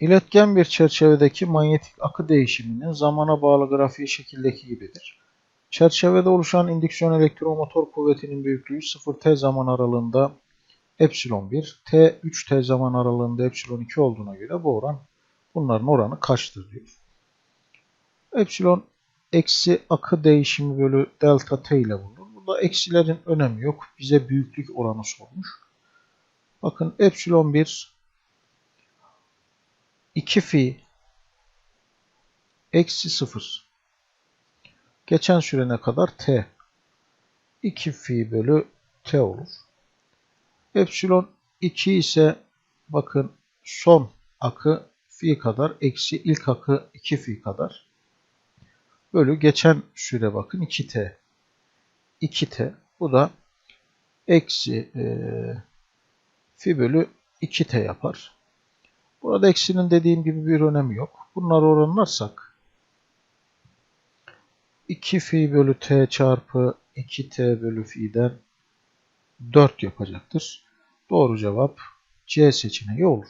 İletken bir çerçevedeki manyetik akı değişiminin zamana bağlı grafiği şekildeki gibidir. Çerçevede oluşan indüksiyon elektromotor kuvvetinin büyüklüğü 0t zaman aralığında epsilon 1, t 3t zaman aralığında epsilon 2 olduğuna göre bu oran bunların oranı kaçtır diyor. Epsilon eksi akı değişimi bölü delta t ile bulunur. Burada eksilerin önemi yok. Bize büyüklük oranı sormuş. Bakın epsilon 1 2 fi eksi 0 geçen süre ne kadar t. 2 fi bölü t olur. Epsilon 2 ise bakın son akı fi kadar eksi ilk akı 2 fi kadar. Bölü geçen süre bakın 2t 2t bu da eksi e, fi bölü 2t yapar. Burada eksinin dediğim gibi bir önemi yok. Bunları oranlarsak 2 fi bölü t çarpı 2t bölü fi'den 4 yapacaktır. Doğru cevap C seçeneği olur.